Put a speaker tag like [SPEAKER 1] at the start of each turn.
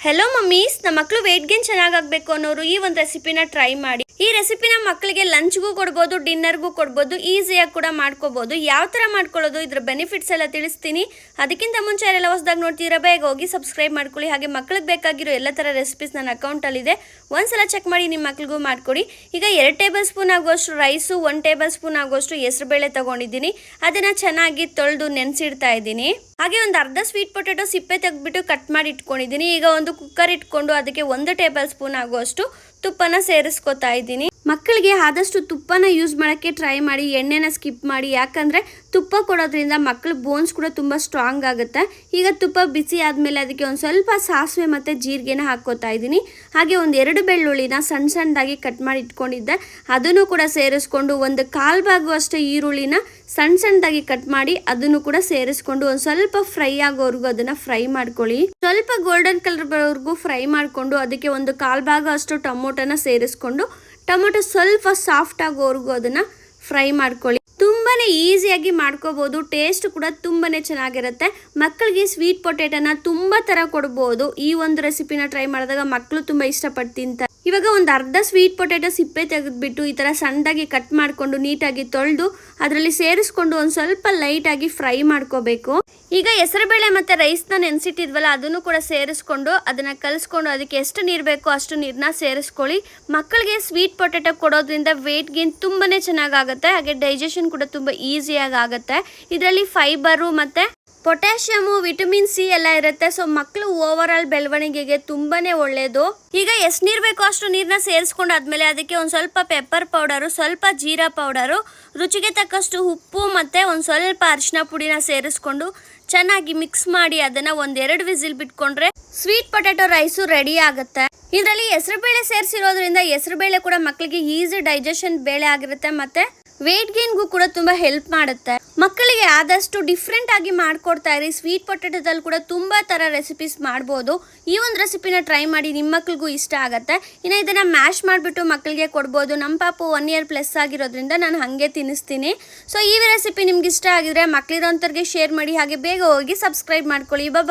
[SPEAKER 1] Hello mummies ನಮ್ಮ ಮಕ್ಕಳು weight gain ಚೆನ್ನಾಗಾಗಬೇಕು ಅನ್ನೋರು ಈ ಒಂದು ರೆಸಿಪಿನ ಟ್ರೈ ಮಾಡಿ. ಈ ರೆಸಿಪಿನ ಮಕ್ಕಳಿಗೆ ಲಂಚ್ಗೂ ಕೊಡ್ಬೋದು ಡಿನ್ನರ್ಗೂ ಕೊಡ್ಬೋದು ಈಸಿಯಾಗಿ ಕೂಡ ಮಾಡ್ಕೋಬೋದು. ಯಾವ ಥರ ಮಾಡ್ಕೊಳ್ಳೋದು, ಇದ್ರ ಬೆನಿಫಿಟ್ಸ್ ಎಲ್ಲ ತಿಳಿಸ್ತೀನಿ. ಅದಕ್ಕಿಂತ ಮುಂಚೆ ಯಾರೆಲ್ಲ ಹೊಸದಾಗಿ ನೋಡ್ತಿದ್ರೆ ಬೇಗ ಹೋಗಿ ಸಬ್ಸ್ಕ್ರೈಬ್ ಮಾಡ್ಕೊಳ್ಳಿ. ಹಾಗೆ ಮಕ್ಳಿಗೆ ಬೇಕಾಗಿರೋ ಎಲ್ಲ ಥರ ರೆಸಿಪೀಸ್ ನನ್ನ ಅಕೌಂಟಲ್ಲಿದೆ ಒಂದ್ಸಲ ಚೆಕ್ ಮಾಡಿ ನಿಮ್ಮ ಮಕ್ಳಿಗೂ ಮಾಡ್ಕೊಡಿ. ಈಗ ಎರಡು ಟೇಬಲ್ ಸ್ಪೂನ್ ಆಗುವಷ್ಟು ರೈಸು ಒನ್ ಟೇಬಲ್ ಸ್ಪೂನ್ ಆಗುವಷ್ಟು ಹೆಸರುಬೇಳೆ ತಗೊಂಡಿದ್ದೀನಿ. ಅದನ್ನು ಚೆನ್ನಾಗಿ ತೊಳೆದು ನೆನೆಸಿಡ್ತಾ ಇದ್ದೀನಿ. ಹಾಗೆ ಒಂದು ಅರ್ಧ ಸ್ವೀಟ್ ಪೊಟೆಟೊ ಸಿಪ್ಪೆ ತೆಗೆದ್ಬಿಟ್ಟು ಕಟ್ ಮಾಡಿ ಇಟ್ಕೊಂಡಿದ್ದೀನಿ. ಈಗ ಒಂದು ಕುಕ್ಕರ್ ಇಟ್ಕೊಂಡು ಅದಕ್ಕೆ ಒಂದು ಟೇಬಲ್ ಸ್ಪೂನ್ ಆಗುವಷ್ಟು ತುಪ್ಪನ ಸೇರಿಸ್ಕೊತಾ ಇದ್ದೀನಿ. ಮಕ್ಕಳಿಗೆ ಆದಷ್ಟು ತುಪ್ಪನ ಯೂಸ್ ಮಾಡೋಕ್ಕೆ ಟ್ರೈ ಮಾಡಿ, ಎಣ್ಣೆನ ಸ್ಕಿಪ್ ಮಾಡಿ. ಯಾಕಂದರೆ ತುಪ್ಪ ಕೊಡೋದ್ರಿಂದ ಮಕ್ಕಳ ಬೋನ್ಸ್ ಕೂಡ ತುಂಬ ಸ್ಟ್ರಾಂಗ್ ಆಗುತ್ತೆ. ಈಗ ತುಪ್ಪ ಬಿಸಿ ಆದಮೇಲೆ ಅದಕ್ಕೆ ಒಂದು ಸ್ವಲ್ಪ ಸಾಸಿವೆ ಮತ್ತು ಜೀರಿಗೆನ ಹಾಕ್ಕೋತಾ ಇದ್ದೀನಿ. ಹಾಗೆ ಒಂದು ಎರಡು ಬೆಳ್ಳುಳ್ಳಿನ ಸಣ್ಣ ಸಣ್ಣದಾಗಿ ಕಟ್ ಮಾಡಿ ಇಟ್ಕೊಂಡಿದ್ದೆ. ಅದನ್ನು ಕೂಡ ಸೇರಿಸ್ಕೊಂಡು ಒಂದು ಕಾಲು ಭಾಗುವಷ್ಟು ಈರುಳ್ಳಿನ ಸಣ್ಣ ಸಣ್ಣದಾಗಿ ಕಟ್ ಮಾಡಿ ಅದನ್ನು ಕೂಡ ಸೇರಿಸ್ಕೊಂಡು ಒಂದು ಸ್ವಲ್ಪ ಫ್ರೈ ಆಗೋವರೆಗೂ ಅದನ್ನ ಫ್ರೈ ಮಾಡ್ಕೊಳ್ಳಿ. ಸ್ವಲ್ಪ ಗೋಲ್ಡನ್ ಕಲರ್ ಬರೋವರೆಗೂ ಫ್ರೈ ಮಾಡಿಕೊಂಡು ಅದಕ್ಕೆ ಒಂದು ಕಾಲು ಭಾಗ ಅಷ್ಟು ಟೊಮೊಟೊನ ಸೇರಿಸ್ಕೊಂಡು ಟೊಮೊಟೊ ಸ್ವಲ್ಪ ಸಾಫ್ಟ್ ಆಗೋವರೆಗೂ ಅದನ್ನ ಫ್ರೈ ಮಾಡ್ಕೊಳ್ಳಿ. ತುಂಬಾನೇ ಈಸಿಯಾಗಿ ಮಾಡ್ಕೋಬಹುದು ಟೇಸ್ಟ್ ಕೂಡ ತುಂಬಾನೇ ಚೆನ್ನಾಗಿರುತ್ತೆ. ಮಕ್ಕಳಿಗೆ ಸ್ವೀಟ್ ಪೊಟೇಟೋನ ತುಂಬಾ ತರ ಕೊಡ್ಬೋದು. ಈ ಒಂದು ರೆಸಿಪಿನ ಟ್ರೈ ಮಾಡಿದಾಗ ಮಕ್ಕಳು ತುಂಬಾ ಇಷ್ಟಪಟ್ಟು ತಿಂತಾರೆ. ಇವಾಗ ಒಂದು ಅರ್ಧ ಸ್ವೀಟ್ ಪೊಟೇಟೊ ಸಿಪ್ಪೆ ತೆಗೆದ್ಬಿಟ್ಟು ಈ ತರ ಸಣ್ಣದಾಗಿ ಕಟ್ ಮಾಡ್ಕೊಂಡು ನೀಟಾಗಿ ತೊಳೆದು, ಅದರಲ್ಲಿ ಸೇರಿಸ್ಕೊಂಡು ಒಂದು ಸ್ವಲ್ಪ ಲೈಟಾಗಿ ಫ್ರೈ ಮಾಡ್ಕೋಬೇಕು. ಈಗ ಹೆಸರುಬೇಳೆ ಮತ್ತು ರೈಸ್ನ ನೆನೆಸಿಟ್ಟಿದ್ವಲ್ಲ, ಅದನ್ನು ಕೂಡ ಸೇರಿಸ್ಕೊಂಡು ಅದನ್ನು ಕಲಿಸ್ಕೊಂಡು ಅದಕ್ಕೆ ಎಷ್ಟು ನೀರು ಬೇಕೋ ಅಷ್ಟು ನೀರನ್ನ ಸೇರಿಸ್ಕೊಳ್ಳಿ. ಮಕ್ಕಳಿಗೆ ಸ್ವೀಟ್ ಪೊಟೆಟೊ ಕೊಡೋದ್ರಿಂದ ವೆಯ್ಟ್ ಗೇನ್ ತುಂಬಾ ಚೆನ್ನಾಗಾಗುತ್ತೆ, ಹಾಗೆ ಡೈಜೆಷನ್ ಕೂಡ ತುಂಬ ಈಸಿಯಾಗಿ ಆಗುತ್ತೆ. ಇದರಲ್ಲಿ ಫೈಬರು ಮತ್ತೆ ಪೊಟ್ಯಾಷಿಯಮು, ವಿಟಮಿನ್ ಸಿ ಎಲ್ಲ ಇರುತ್ತೆ ಸೊ ಮಕ್ಕಳು ಓವರ್ ಆಲ್ ಬೆಳವಣಿಗೆಗೆ ತುಂಬಾನೇ ಒಳ್ಳೇದು. ಈಗ ಎಷ್ಟು ನೀರು ಬೇಕೋ ಅಷ್ಟು ನೀರನ್ನ ಸೇರಿಸ್ಕೊಂಡು ಆದ್ಮೇಲೆ ಅದಕ್ಕೆ ಒಂದು ಸ್ವಲ್ಪ ಪೆಪ್ಪರ್ ಪೌಡರು ಸ್ವಲ್ಪ ಜೀರಾ ಪೌಡರು ರುಚಿಗೆ ತಕ್ಕಷ್ಟು ಉಪ್ಪು ಮತ್ತು ಒಂದು ಸ್ವಲ್ಪ ಅರಿಶಿನ ಪುಡಿನ ಸೇರಿಸ್ಕೊಂಡು ಚೆನ್ನಾಗಿ ಮಿಕ್ಸ್ ಮಾಡಿ ಅದನ್ನು ಒಂದೆರಡು ವಿಸಿಲ್ ಬಿಟ್ಕೊಂಡ್ರೆ ಸ್ವೀಟ್ ಪೊಟ್ಯಾಟೊ ರೈಸು ರೆಡಿ ಆಗುತ್ತೆ. ಇದರಲ್ಲಿ ಹೆಸರುಬೇಳೆ ಸೇರಿಸಿರೋದ್ರಿಂದ ಹೆಸರುಬೇಳೆ ಕೂಡ ಮಕ್ಕಳಿಗೆ ಈಸಿ ಡೈಜೆಷನ್ ಬೇಳೆ ಆಗಿರುತ್ತೆ ಮತ್ತೆ ವೇಟ್ ಗೇನ್ಗೂ ಕೂಡ ತುಂಬ ಹೆಲ್ಪ್ ಮಾಡುತ್ತೆ. ಮಕ್ಕಳಿಗೆ ಆದಷ್ಟು ಡಿಫ್ರೆಂಟ್ ಆಗಿ ಮಾಡ್ಕೊಡ್ತಾ ಇರಿ. ಸ್ವೀಟ್ ಪೊಟೆಟೋದಲ್ಲಿ ಕೂಡ ತುಂಬ ಥರ ರೆಸಿಪೀಸ್ ಮಾಡ್ಬೋದು. ಈ ಒಂದು ರೆಸಿಪಿನ ಟ್ರೈ ಮಾಡಿ ನಿಮ್ಮ ಮಕ್ಳಿಗೂ ಇಷ್ಟ ಆಗುತ್ತೆ. ಇನ್ನು ಇದನ್ನು ಮ್ಯಾಶ್ ಮಾಡಿಬಿಟ್ಟು ಮಕ್ಕಳಿಗೆ ಕೊಡ್ಬೋದು. ನಮ್ಮ ಪಾಪು ಒನ್ ಇಯರ್ ಪ್ಲಸ್ ಆಗಿರೋದ್ರಿಂದ ನಾನು ಹಾಗೆ ತಿನ್ನಿಸ್ತೀನಿ. ಸೊ ಈ ರೆಸಿಪಿ ನಿಮ್ಗೆ ಇಷ್ಟ ಆಗಿದ್ರೆ ಮಕ್ಕಳಿರೋಂಥವ್ರಿಗೆ ಶೇರ್ ಮಾಡಿ, ಹಾಗೆ ಬೇಗ ಹೋಗಿ ಸಬ್ಸ್ಕ್ರೈಬ್ ಮಾಡ್ಕೊಳ್ಳಿ. ಬಾಯ್